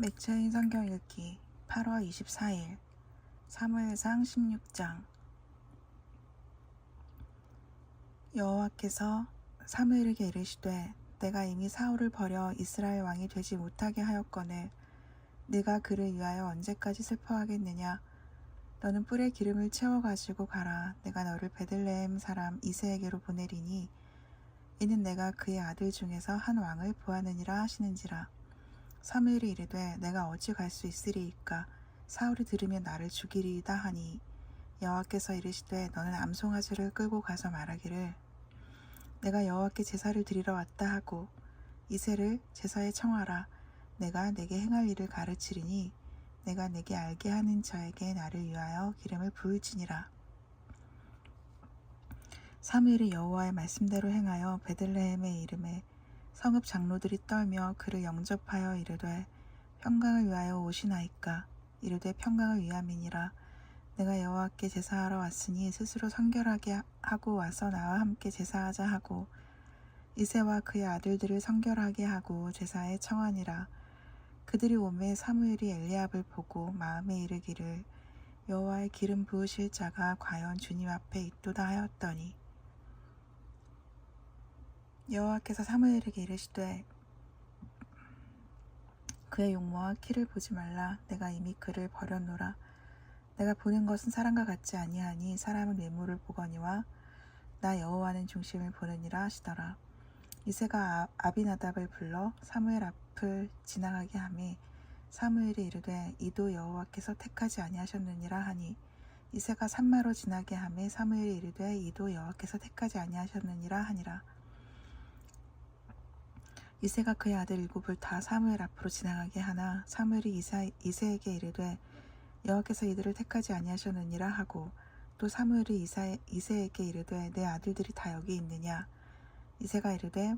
매체인 성경 읽기 8월 24일 사무엘상 16장. 여호와께서 사무엘에게 이르시되 내가 이미 사울을 버려 이스라엘 왕이 되지 못하게 하였거늘 네가 그를 위하여 언제까지 슬퍼하겠느냐? 너는 뿔에 기름을 채워 가지고 가라. 내가 너를 베들레헴 사람 이세에게로 보내리니 이는 내가 그의 아들 중에서 한 왕을 보하느니라 하시는지라 사무엘이 이르되 내가 어찌 갈 수 있으리이까? 사울이 들으면 나를 죽이리이다 하니. 여호와께서 이르시되 너는 암송아지를 끌고 가서 말하기를 내가 여호와께 제사를 드리러 왔다 하고 이새를 제사에 청하라. 내가 내게 행할 일을 가르치리니 내가 내게 알게 하는 자에게 나를 위하여 기름을 부을지니라. 사무엘이 여호와의 말씀대로 행하여 베들레헴의 이름에 성읍 장로들이 떨며 그를 영접하여 이르되 평강을 위하여 오시나이까? 이르되 평강을 위함이니라. 내가 여호와께 제사하러 왔으니 스스로 성결하게 하고 와서 나와 함께 제사하자 하고 이세와 그의 아들들을 성결하게 하고 제사에 청하니라. 그들이 오매 사무엘이 엘리압을 보고 마음에 이르기를 여호와의 기름 부으실 자가 과연 주님 앞에 있도다 하였더니 여호와께서 사무엘에게 이르시되 그의 용모와 키를 보지 말라. 내가 이미 그를 버렸노라. 내가 보는 것은 사람과 같지 아니하니 사람은 외모를 보거니와 나 여호와는 중심을 보느니라 하시더라. 이새가 아- 아비나답을 불러 사무엘 앞을 지나가게 하매 사무엘이 이르되 이도 여호와께서 택하지 아니하셨느니라 하니 이새가 산마로 지나게 하매 사무엘이 이르되 이도 여호와께서 택하지 아니하셨느니라 하니라 이새가 그의 아들 일곱을 다 사무엘 앞으로 지나가게 하나 사무엘이 이사, 이새에게 이르되 여호와께서 이들을 택하지 아니하셨느니라 하고 또 사무엘이 이사, 이새에게 이르되 내 아들들이 다 여기 있느냐? 이새가 이르되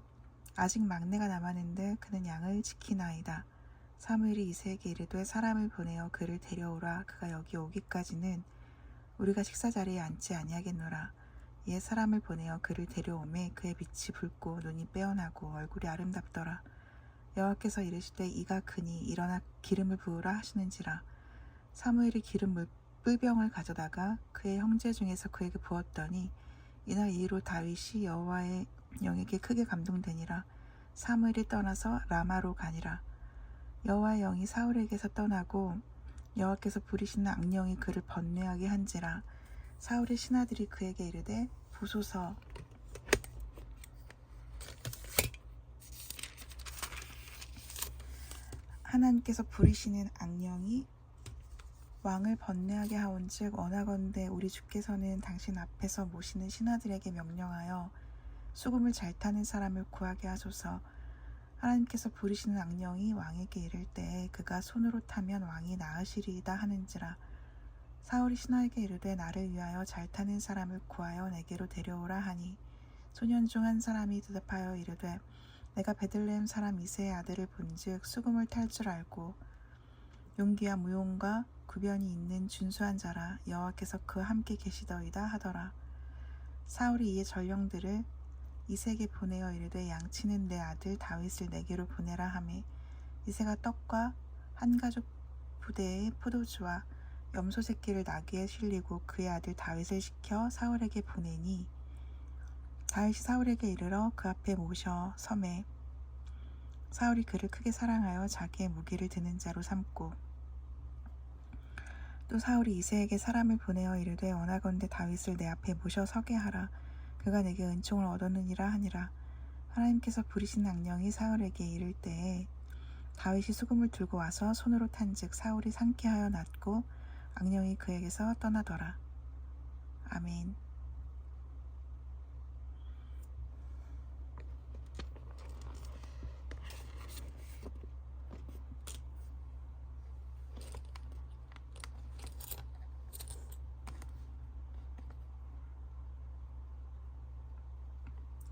아직 막내가 남았는데 그는 양을 지키나이다. 사무엘이 이새에게 이르되 사람을 보내어 그를 데려오라. 그가 여기 오기까지는 우리가 식사 자리에 앉지 아니하겠노라 이에 사람을 보내어 그를 데려오매 그의 빛이 붉고 눈이 빼어나고 얼굴이 아름답더라. 여호와께서 이르시되 이가 그니 일어나 기름을 부으라 하시는지라. 사무엘이 기름 물 뿔병을 가져다가 그의 형제 중에서 그에게 부었더니 이날 이후로 다윗이 여호와의 영에게 크게 감동되니라. 사무엘이 떠나서 라마로 가니라. 여호와의 영이 사울에게서 떠나고 여호와께서 부리시는 악령이 그를 번뇌하게 한지라. 사울의 신하들이 그에게 이르되 보소서. 하나님께서 부리시는 악령이 왕을 번뇌하게 하온즉 원하건대 우리 주께서는 당신 앞에서 모시는 신하들에게 명령하여 수금을 잘 타는 사람을 구하게 하소서. 하나님께서 부리시는 악령이 왕에게 이를 때에 그가 손으로 타면 왕이 나으시리이다 하는지라 사울이 신하에게 이르되 나를 위하여 잘 타는 사람을 구하여 내게로 데려오라 하니 소년 중 한 사람이 대답하여 이르되 내가 베들레헴 사람 이세의 아들을 본즉 수금을 탈 줄 알고 용기와 무용과 구변이 있는 준수한 자라 여호와께서 그와 함께 계시더이다 하더라. 사울이 이에 전령들을 이세에게 보내어 이르되 양치는 내 아들 다윗을 내게로 보내라 하매 이세가 떡과 한 가족 부대의 포도주와 염소 새끼를 나귀에 실리고 그의 아들 다윗을 시켜 사울에게 보내니 다윗이 사울에게 이르러 그 앞에 모셔 섬에 사울이 그를 크게 사랑하여 자기의 무기를 드는 자로 삼고 또 사울이 이세에게 사람을 보내어 이르되 원하건대 다윗을 내 앞에 모셔 서게 하라. 그가 내게 은총을 얻었느니라 하니라. 하나님께서 부리신 악령이 사울에게 이를 때에 다윗이 수금을 들고 와서 손으로 탄즉 사울이 상쾌하여 낫고 악령이 그에게서 떠나더라. 아멘.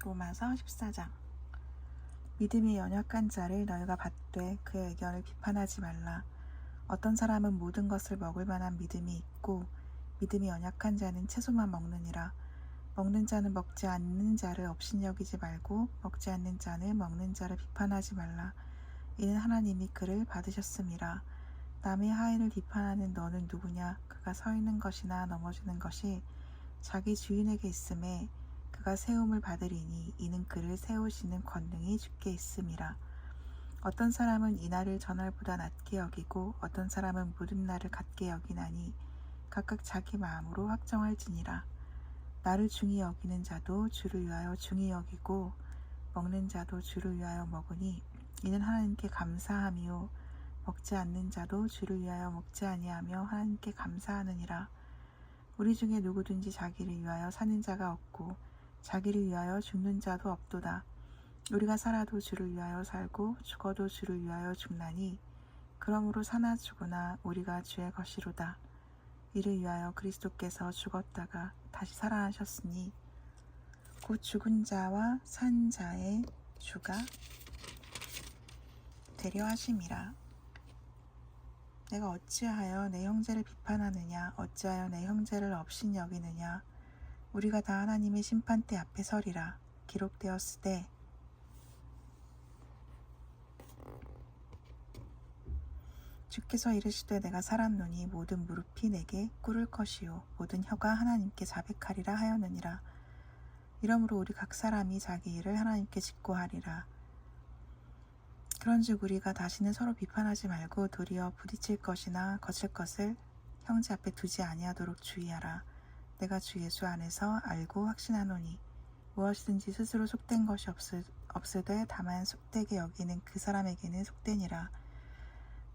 로마서 14장 믿음이 연약한 자를 너희가 받되 그의 의견을 비판하지 말라. 어떤 사람은 모든 것을 먹을 만한 믿음이 있고 믿음이 연약한 자는 채소만 먹느니라. 먹는 자는 먹지 않는 자를 업신여기지 말고 먹지 않는 자는 먹는 자를 비판하지 말라. 이는 하나님이 그를 받으셨음이라. 남의 하인을 비판하는 너는 누구냐? 그가 서 있는 것이나 넘어지는 것이 자기 주인에게 있음에 그가 세움을 받으리니 이는 그를 세우시는 권능이 주께 있음이라. 어떤 사람은 이날을 전날보다 낮게 여기고 어떤 사람은 모든 날을 같게 여기나니 각각 자기 마음으로 확정할지니라. 나를 중히 여기는 자도 주를 위하여 중히 여기고 먹는 자도 주를 위하여 먹으니 이는 하나님께 감사함이요 먹지 않는 자도 주를 위하여 먹지 아니하며 하나님께 감사하느니라. 우리 중에 누구든지 자기를 위하여 사는 자가 없고 자기를 위하여 죽는 자도 없도다. 우리가 살아도 주를 위하여 살고 죽어도 주를 위하여 죽나니 그러므로 사나 죽으나 우리가 주의 것이로다. 이를 위하여 그리스도께서 죽었다가 다시 살아나셨으니 곧 죽은 자와 산 자의 주가 되려 하심이라. 내가 어찌하여 내 형제를 비판하느냐 어찌하여 내 형제를 업신 여기느냐 우리가 다 하나님의 심판대 앞에 서리라 기록되었으되 주께서 이르시되 내가 살았노니 모든 무릎이 내게 꿇을 것이요 모든 혀가 하나님께 자백하리라 하였느니라 이러므로 우리 각 사람이 자기 일을 하나님께 직고하리라 그런즉 우리가 다시는 서로 비판하지 말고 도리어 부딪힐 것이나 거칠 것을 형제 앞에 두지 아니하도록 주의하라. 내가 주 예수 안에서 알고 확신하노니 무엇이든지 스스로 속된 것이 없을, 없으되 다만 속되게 여기는 그 사람에게는 속되니라.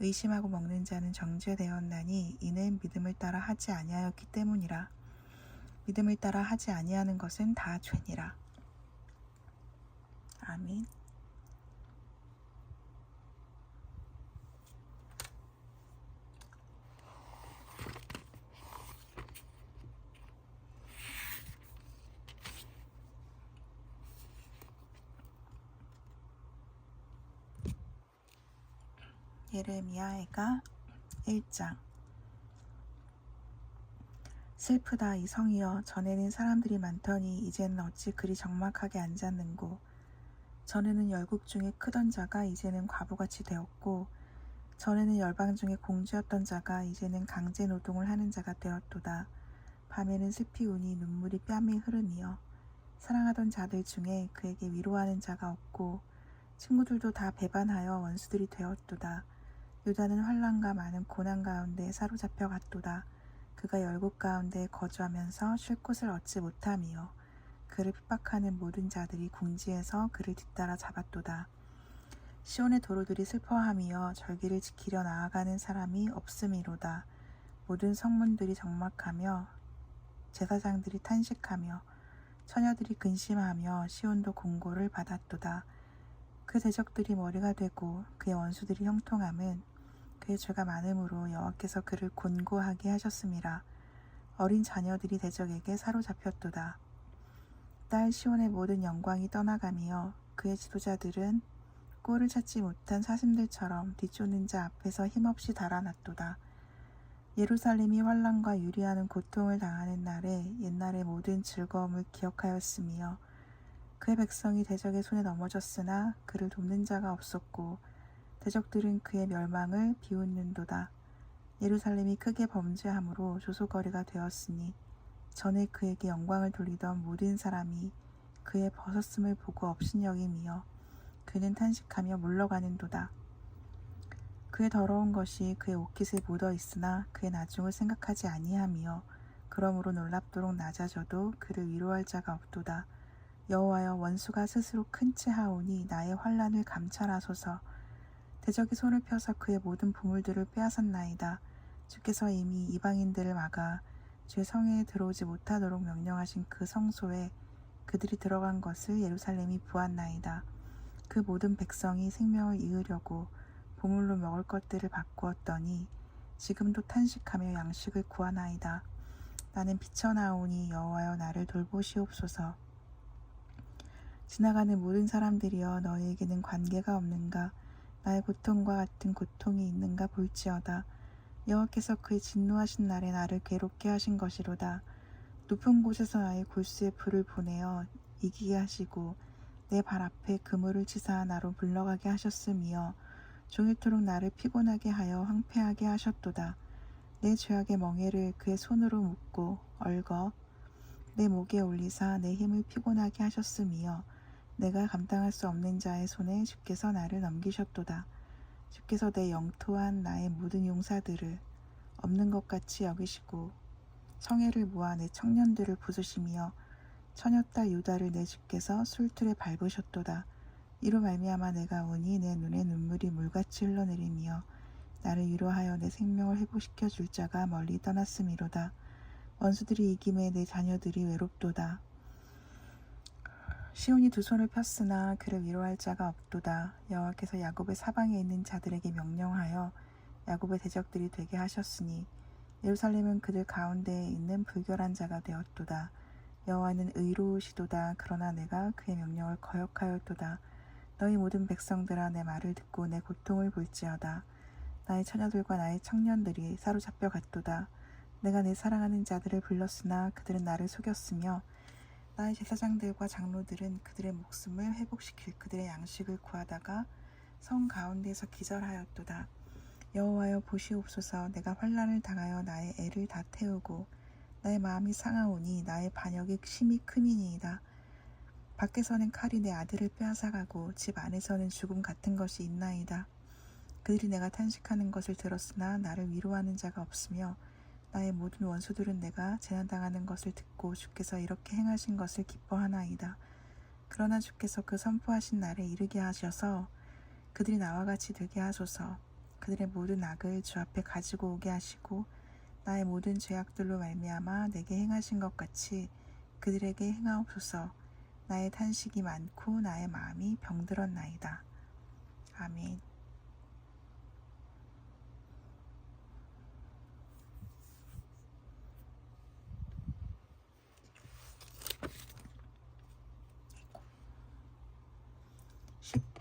의심하고 먹는 자는 정죄되었나니 이는 믿음을 따라 하지 아니하였기 때문이라. 믿음을 따라 하지 아니하는 것은 다 죄니라. 아멘. 예레미야애가 1장 슬프다 이 성이여 전에는 사람들이 많더니 이제는 어찌 그리 적막하게 앉았는고 전에는 열국 중에 크던 자가 이제는 과부같이 되었고 전에는 열방 중에 공주였던 자가 이제는 강제 노동을 하는 자가 되었도다. 밤에는 슬피 우니 눈물이 뺨에 흐르니여 사랑하던 자들 중에 그에게 위로하는 자가 없고 친구들도 다 배반하여 원수들이 되었도다. 유다는 환란과 많은 고난 가운데 사로잡혀 갔도다. 그가 열국 가운데 거주하면서 쉴 곳을 얻지 못함이요 그를 핍박하는 모든 자들이 궁지에서 그를 뒤따라 잡았도다. 시온의 도로들이 슬퍼함이여 절기를 지키려 나아가는 사람이 없음이로다. 모든 성문들이 적막하며 제사장들이 탄식하며 처녀들이 근심하며 시온도 공고를 받았도다. 그 대적들이 머리가 되고 그의 원수들이 형통함은 그의 죄가 많음으로 여호와께서 그를 곤고하게 하셨음이라. 어린 자녀들이 대적에게 사로잡혔도다. 딸 시온의 모든 영광이 떠나가며 그의 지도자들은 꼴을 찾지 못한 사슴들처럼 뒤쫓는 자 앞에서 힘없이 달아났도다. 예루살렘이 환란과 유리하는 고통을 당하는 날에 옛날의 모든 즐거움을 기억하였으며 그의 백성이 대적의 손에 넘어졌으나 그를 돕는 자가 없었고 대적들은 그의 멸망을 비웃는도다. 예루살렘이 크게 범죄함으로 조소거리가 되었으니 전에 그에게 영광을 돌리던 모든 사람이 그의 벗었음을 보고 업신여김이여 그는 탄식하며 물러가는도다. 그의 더러운 것이 그의 옷깃에 묻어 있으나 그의 나중을 생각하지 아니함이요 그러므로 놀랍도록 낮아져도 그를 위로할 자가 없도다 여호와여 원수가 스스로 큰 채 하오니 나의 환란을 감찰하소서 대적이 손을 펴서 그의 모든 보물들을 빼앗았나이다 주께서 이미 이방인들을 막아 죄 성에 들어오지 못하도록 명령하신 그 성소에 그들이 들어간 것을 예루살렘이 보았나이다 그 모든 백성이 생명을 이으려고 보물로 먹을 것들을 바꾸었더니 지금도 탄식하며 양식을 구하나이다. 나는 비쳐나오니 여호와여 나를 돌보시옵소서. 지나가는 모든 사람들이여 너희에게는 관계가 없는가? 나의 고통과 같은 고통이 있는가 볼지어다. 여호와께서 그의 진노하신 날에 나를 괴롭게 하신 것이로다. 높은 곳에서 나의 골수에 불을 보내어 이기게 하시고 내 발 앞에 그물을 치사 나로 물러가게 하셨음이여 종일토록 나를 피곤하게 하여 황폐하게 하셨도다. 내 죄악의 멍에를 그의 손으로 묶고 얽어 내 목에 올리사 내 힘을 피곤하게 하셨음이여 내가 감당할 수 없는 자의 손에 주께서 나를 넘기셨도다. 주께서 내 영토한 나의 모든 용사들을 없는 것 같이 여기시고 성애를 모아 내 청년들을 부수시며 처녀딸 유다를 내 주께서 술틀에 밟으셨도다. 이로 말미암아 내가 오니 내 눈에 눈물이 물같이 흘러내리며 나를 위로하여 내 생명을 회복시켜 줄 자가 멀리 떠났음이로다. 원수들이 이김에 내 자녀들이 외롭도다. 시온이 두 손을 폈으나 그를 위로할 자가 없도다. 여호와께서 야곱의 사방에 있는 자들에게 명령하여 야곱의 대적들이 되게 하셨으니 예루살렘은 그들 가운데에 있는 불결한 자가 되었도다. 여호와는 의로우시도다. 그러나 내가 그의 명령을 거역하였도다. 너희 모든 백성들아 내 말을 듣고 내 고통을 볼지어다. 나의 처녀들과 나의 청년들이 사로잡혀 갔도다. 내가 내 사랑하는 자들을 불렀으나 그들은 나를 속였으며 나의 제사장들과 장로들은 그들의 목숨을 회복시킬 그들의 양식을 구하다가 성 가운데에서 기절하였도다. 여호와여 보시옵소서 내가 환란을 당하여 나의 애를 다 태우고 나의 마음이 상하오니 나의 반역이 심히 크미니이다. 밖에서는 칼이 내 아들을 빼앗아가고 집 안에서는 죽음 같은 것이 있나이다. 그들이 내가 탄식하는 것을 들었으나 나를 위로하는 자가 없으며 나의 모든 원수들은 내가 재난당하는 것을 듣고 주께서 이렇게 행하신 것을 기뻐하나이다. 그러나 주께서 그 선포하신 날에 이르게 하셔서 그들이 나와 같이 되게 하소서. 그들의 모든 악을 주 앞에 가지고 오게 하시고 나의 모든 죄악들로 말미암아 내게 행하신 것 같이 그들에게 행하옵소서. 나의 탄식이 많고 나의 마음이 병들었나이다. 아멘.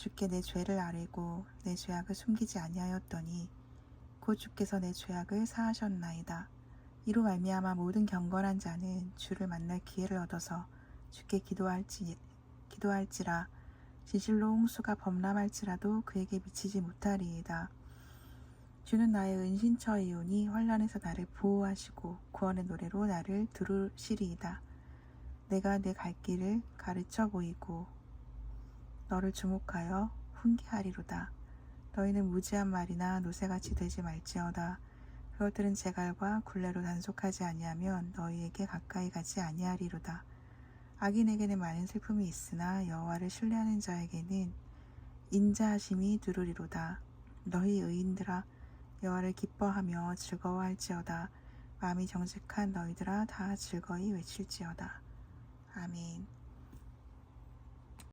주께 내 죄를 아뢰고 내 죄악을 숨기지 아니하였더니 곧 주께서 내 죄악을 사하셨나이다. 이로 말미암아 모든 경건한 자는 주를 만날 기회를 얻어서 주께 기도할지 기도할지라 진실로 홍수가 범람할지라도 그에게 미치지 못하리이다. 주는 나의 은신처이오니 환란에서 나를 보호하시고 구원의 노래로 나를 들으시리이다. 내가 내 갈 길을 가르쳐 보이고 너를 주목하여 훈계하리로다. 너희는 무지한 말이나 노새같이 되지 말지어다. 그것들은 제갈과 굴레로 단속하지 아니하면 너희에게 가까이 가지 아니하리로다. 악인에게는 많은 슬픔이 있으나 여호와를 신뢰하는 자에게는 인자하심이 두루리로다. 너희 의인들아 여호와를 기뻐하며 즐거워할지어다. 마음이 정직한 너희들아 다 즐거이 외칠지어다. 아멘.